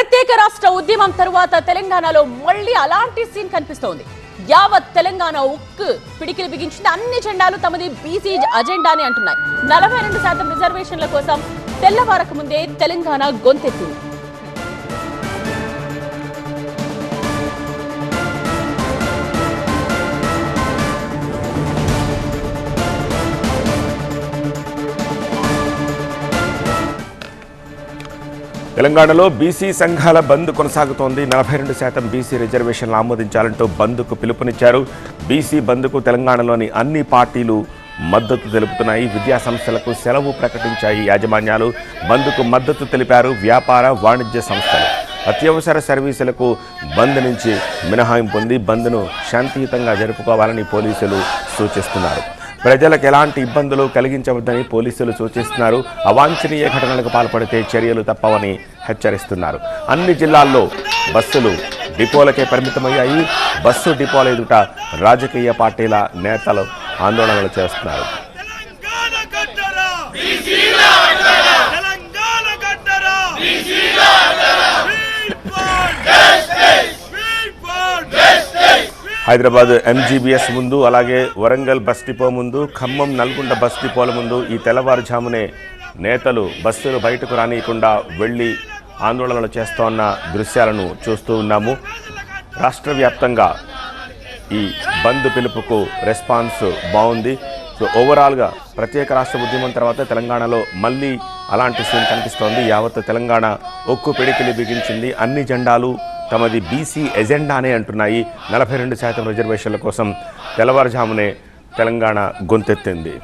ప్రత్యేక రాష్ట్ర ఉద్యమం తరువాత తెలంగాణలో మళ్ళీ అలాంటి సీన్ కనిపిస్తోంది. యావత్ తెలంగాణ ఉక్కు పిడికిలు బిగించింది. అన్ని జెండాలు తమది బీసీ అజెండాని అంటున్నాయి. నలభై రెండు శాతం రిజర్వేషన్ల కోసం తెల్లవారక ముందే తెలంగాణ గొంతెత్తింది. తెలంగాణలో బీసీ సంఘాల బంద్ కొనసాగుతోంది. నలభై రెండు శాతం బీసీ రిజర్వేషన్లు ఆమోదించాలంటూ బంద్కు పిలుపునిచ్చారు. బీసీ బంద్కు తెలంగాణలోని అన్ని పార్టీలు మద్దతు తెలుపుతున్నాయి. విద్యా సంస్థలకు సెలవు ప్రకటించాయి యాజమాన్యాలు. బంద్కు మద్దతు తెలిపారు వ్యాపార వాణిజ్య సంస్థలు. అత్యవసర సర్వీసులకు బంద్ నుంచి మినహాయింపు ఉంది. బంద్ను శాంతియుతంగా జరుపుకోవాలని పోలీసులు సూచిస్తున్నారు. ప్రజలకు ఎలాంటి ఇబ్బందులు కలిగించవద్దని పోలీసులు సూచిస్తున్నారు. అవాంఛనీయ ఘటనలకు పాల్పడితే చర్యలు తప్పవని హెచ్చరిస్తున్నారు. అన్ని జిల్లాల్లో బస్సులు డిపోలకే పరిమితమయ్యాయి. బస్సు డిపోల ఎదుట రాజకీయ పార్టీల నేతలు ఆందోళనలు చేస్తున్నారు తెలంగాణ గడ్డరా తెలంగాణ గడ్డరా హైదరాబాద్ ఎంజీబీఎస్ ముందు అలాగే వరంగల్ బస్ డిపో ముందు ఖమ్మం నల్గొండ బస్ డిపోల ముందు ఈ తెల్లవారుజామునే నేతలు బస్సులు బయటకు రానియకుండా వెళ్ళి ఆందోళనలు చేస్తోన్న దృశ్యాలను చూస్తూ ఉన్నాము. రాష్ట్ర వ్యాప్తంగా ఈ బంద్ పిలుపుకు రెస్పాన్స్ బాగుంది సో ఓవరాల్గా ప్రత్యేక రాష్ట్ర ఉద్యమం తర్వాత తెలంగాణలో మళ్ళీ అలాంటి సీన్ కనిపిస్తోంది. యావత్ తెలంగాణ ఒక్కు పిడికిలి బిగించింది. అన్ని జెండాలు తమది బీసీ ఎజెండానే అంటున్నాయి. నలభై రెండు శాతం రిజర్వేషన్ల కోసం తెల్లవారుజామునే తెలంగాణ గొంతెత్తింది.